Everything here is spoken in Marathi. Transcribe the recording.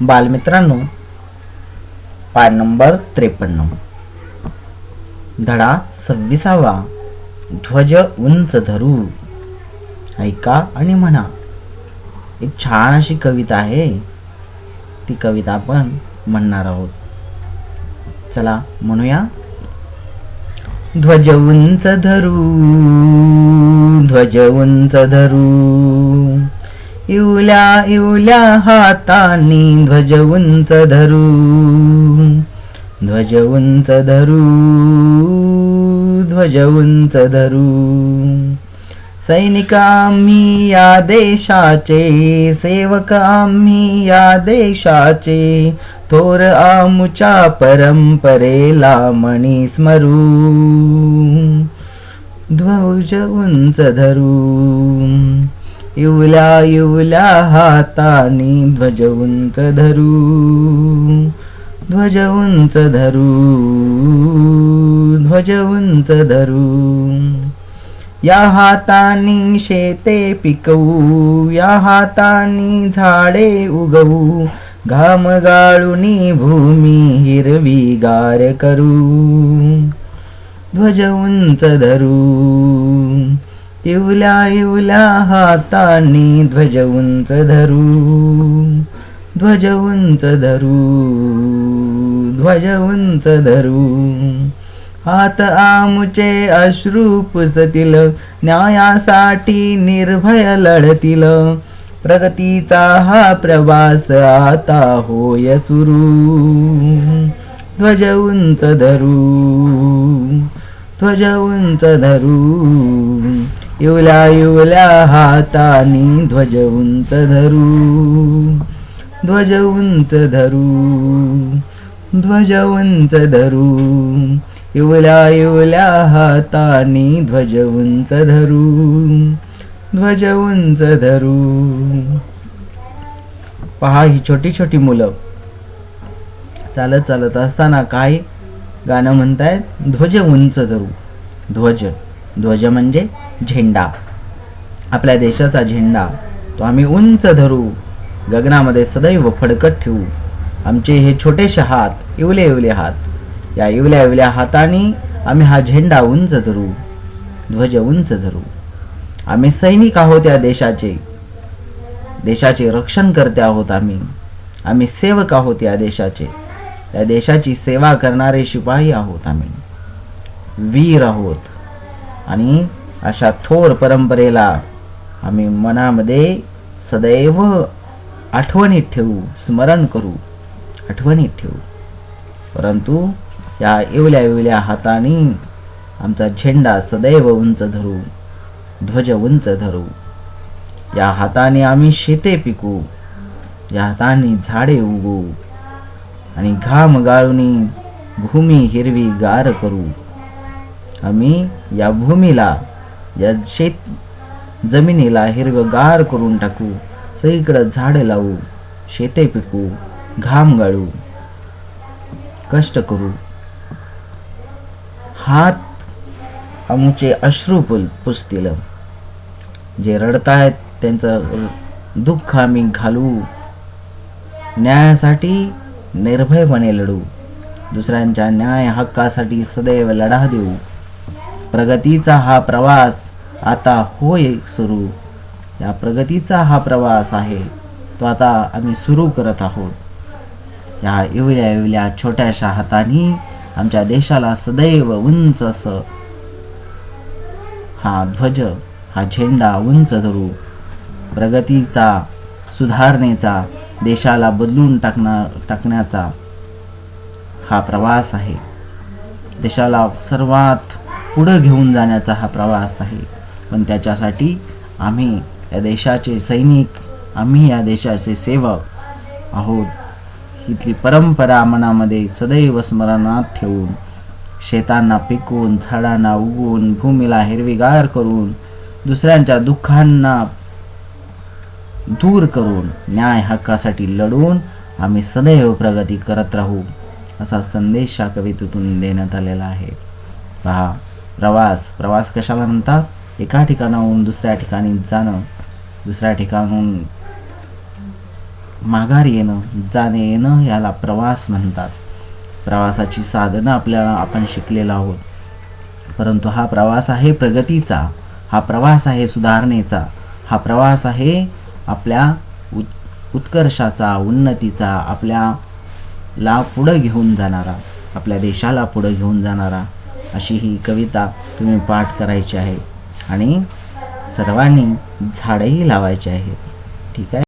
बालमित्रांनो पाय नंबर त्रेपन्न. धडा सव्वीसावा. ध्वज उंच धरू. ऐका आणि म्हणा. एक छान अशी कविता आहे. ती कविता आपण म्हणणार आहोत. चला म्हणूया. ध्वज उंच धरू. ध्वज उंच धरू. इवल्या इवल्या हातानी ध्वज उंच धरू. ध्वज उंच धरू ध्वज उंच धरू. सैनिक आम्ही या देशाचे सेवक आम्ही या देशाचे थोर आमुच्या परंपरेला मणी स्मरू. ध्वज उंच धरू. येवला युवला हातानी ध्वज उंच धरू ध्वज उंच धरू ध्वज उंच धरू. या हातानी शेते पिकवू या हातानी झाडे उगवू घाम गाळुनी भूमी हिरवी गार करू. ध्वज उंच धरू. इवल्या इवल्या हातानी ध्वज उंच धरू ध्वज उंच धरू ध्वज उंच धरू. हात आमुचे अश्रू पुसतील न्यायासाठी निर्भय लढतील. प्रगतीचा हा प्रवास आता होय सुरू. ध्वज उंच धरू ध्वज उंच धरू. इवल्या इवल्या हातानी ध्वज उंच धरू ध्वज उंच धरू ध्वज उंच धरू. इवल्या इवल्या हातानी ध्वज उंच धरू ध्वज उंच धरू. पहा ही छोटी छोटी मुलं चालत चालत असताना काय गाणं म्हणतायत? ध्वज उंच धरू. ध्वज. ध्वज म्हणजे झेंडा. आपल्या देशाचा झेंडा. तो आम्ही उंच धरू. गगनामध्ये सदैव फडकत ठेवू. आमचे हे छोटेसे हात इवले इवले हात. या इवल्या इवल्या हाताने आम्ही हा झेंडा उंच धरू. ध्वज उंच धरू. आम्ही सैनिक आहोत या देशाचे. देशाचे रक्षण करते आहोत आम्ही. आम्ही सेवक आहोत या देशाचे. या देशाची सेवा करणारे शिपाई आहोत आम्ही. वीर आहोत. आणि अशा थोर परंपरेला आम्ही मनामध्ये सदैव आठवणीत ठेवू स्मरण करू आठवणीत ठेवू. परंतु या येवल्या येवल्या हाताने आमचा झेंडा सदैव उंच धरू ध्वज उंच धरू. या हाताने आम्ही शेते पिकू या हाताने झाडे उगू आणि घाम गाळून भूमी हिरवी गार करू. आम्ही या भूमीला या शेत जमिनीला हिरवगार करून टाकू सगळीकडं झाडं लावू शेते पिकू घाम गाळू कष्ट करू. हात आमचे अश्रू पुल पुसतील. जे रडतायत त्यांचं दुःख आम्ही घालू. न्यायासाठी निर्भयपणे लढू. दुसऱ्यांच्या न्याय हक्कासाठी सदैव लढा देऊ. प्रगतीचा हा प्रवास आता होय सुरू या प्रगतीचा हा प्रवास आहे. तो आता आम्ही सुरू करत आहोत. या इवल्या इवल्या छोट्याशा हाताने आमच्या देशाला सदैव उंच असं. हा ध्वज हा झेंडा उंच धरू. प्रगतीचा सुधारणेचा देशाला बदलून टाकणार टाकण्याचा हा प्रवास आहे. देशाला सर्वात पुढं घेऊन जाण्याचा हा प्रवास आहे. पण त्याच्यासाठी आम्ही या देशाचे सैनिक आम्ही या देशाचे सेवक आहोत. इथली परंपरा मनामध्ये सदैव स्मरणात ठेवून शेतांना पिकवून झाडांना उगवून भूमीला हिरवीगार करून दुसऱ्यांच्या दुःखांना दूर करून न्याय हक्कासाठी लढून आम्ही सदैव प्रगती करत राहू असा संदेश या कवितेतून देण्यात आलेला आहे. पहा प्रवास प्रवास कशाला म्हणतात? एका ठिकाणाहून दुसऱ्या ठिकाणी जाणं दुसऱ्या ठिकाणाहून माघार येणं जाणे येणं याला प्रवास म्हणतात. प्रवासाची साधनं आपल्याला आपण शिकलेला आहोत. परंतु हा प्रवास आहे प्रगतीचा हा प्रवास आहे सुधारणेचा हा प्रवास आहे आपल्या उत् उत्कर्षाचा उन्नतीचा आपल्याला पुढं घेऊन जाणारा आपल्या देशाला पुढं घेऊन जाणारा अशी ही कविता तुम्ही पाठ करायची आहे. आणि सर्वांनी झाडंही लावायचे आहेत. ठीक आहे?